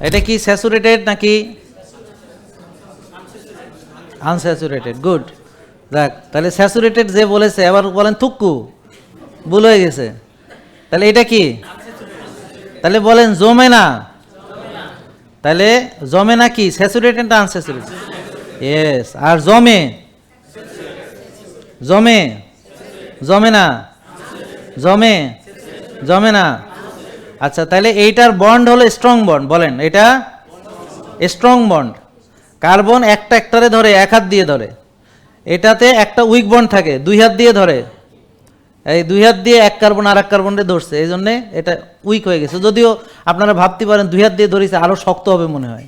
এটা কি স্যাচুরেটেড নাকি? আনস্যাচুরেটেড গুড দেখ তাহলে স্যাচুরেটেড যে বলেছে আবার বলেন থুক্কু ভুল হয়ে গেছে। তাহলে এটা কি? তাহলে বলেন জমে না তাহলে জমে না কি? স্যাচুরেটেড না আনস্যাচুরেটেড ইয়েস আর জমে? জমে? জমে না? জমে? জমে না? আচ্ছা তাহলে এইটার বন্ড হলো স্ট্রং বন্ড বলেন। এটা স্ট্রং বন্ড কার্বন একটা একটারে ধরে, এক হাত দিয়ে ধরে। এটাতে একটা উইক বন্ড থাকে, দুই হাত দিয়ে ধরে। এই দুই হাত দিয়ে এক কার্বন আর এক কার্বনরে ধরছে, এই জন্যে এটা উইক হয়ে গেছে। যদিও আপনারা ভাবতে পারেন, দুই হাত দিয়ে ধরেছে আরও শক্ত হবে মনে হয়।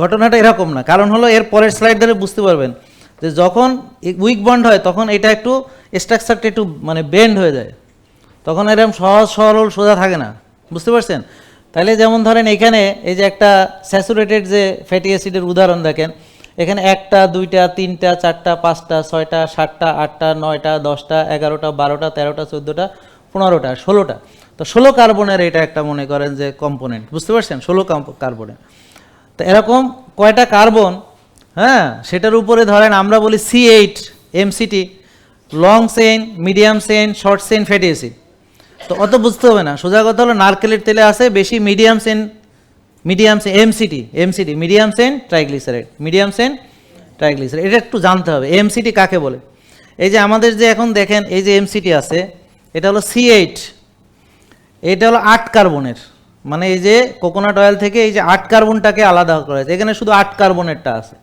ঘটনাটা এরকম না, কারণ হলো এর পরের স্লাইড ধরে বুঝতে পারবেন যে যখন উইক বন্ড হয়, তখন এটা একটু স্ট্রাকচারটা একটু মানে বেন্ড হয়ে যায়। তখন এরকম সহজ সরল সোজা থাকে না। বুঝতে পারছেন? তাহলে যেমন ধরেন এখানে এই যে একটা স্যাচুরেটেড যে ফ্যাটি অ্যাসিডের উদাহরণ দেখেন, এখানে একটা, দুইটা, তিনটা, চারটা, পাঁচটা, ছয়টা, সাতটা, আটটা, নয়টা, দশটা, এগারোটা, বারোটা, তেরোটা, চোদ্দোটা, পনেরোটা, ষোলোটা। তো ষোলো কার্বনের এটা একটা মনে করেন যে কম্পোনেন্ট, বুঝতে পারছেন? ষোলো কার্বনের তো এরকম কয়টা কার্বন? হ্যাঁ সেটার উপরে ধরেন আমরা বলি C eight MCT long chain, medium chain, short chain fatty acid. তো অত বুঝতে হবে না। সোজা কথা হলো, নারকেলের তেলে আছে বেশি medium chain medium chain MCT MCT medium chain triglyceride medium chain triglyceride এটা একটু জানতে হবে। এমসিটি কাকে বলে? এই যে আমাদের যে এখন দেখেন, এই যে এমসিটি আছে, এটা হলো সি এইট এটা হলো আট কার্বনের। মানে এই যে কোকোনাট অয়েল থেকে এই যে আট কার্বনটাকে আলাদা করা হয়েছে। এখানে শুধু আট কার্বনেরটা আছে।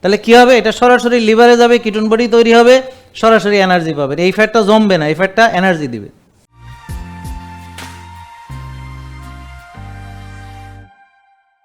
তাহলে কি হবে? এটা সরাসরি লিভারে যাবে কিটন বডি তৈরি হবে, সরাসরি এনার্জি পাবে। এই ফ্যাটটা জমবে না, এই ফ্যাটটা এনার্জি দিবে।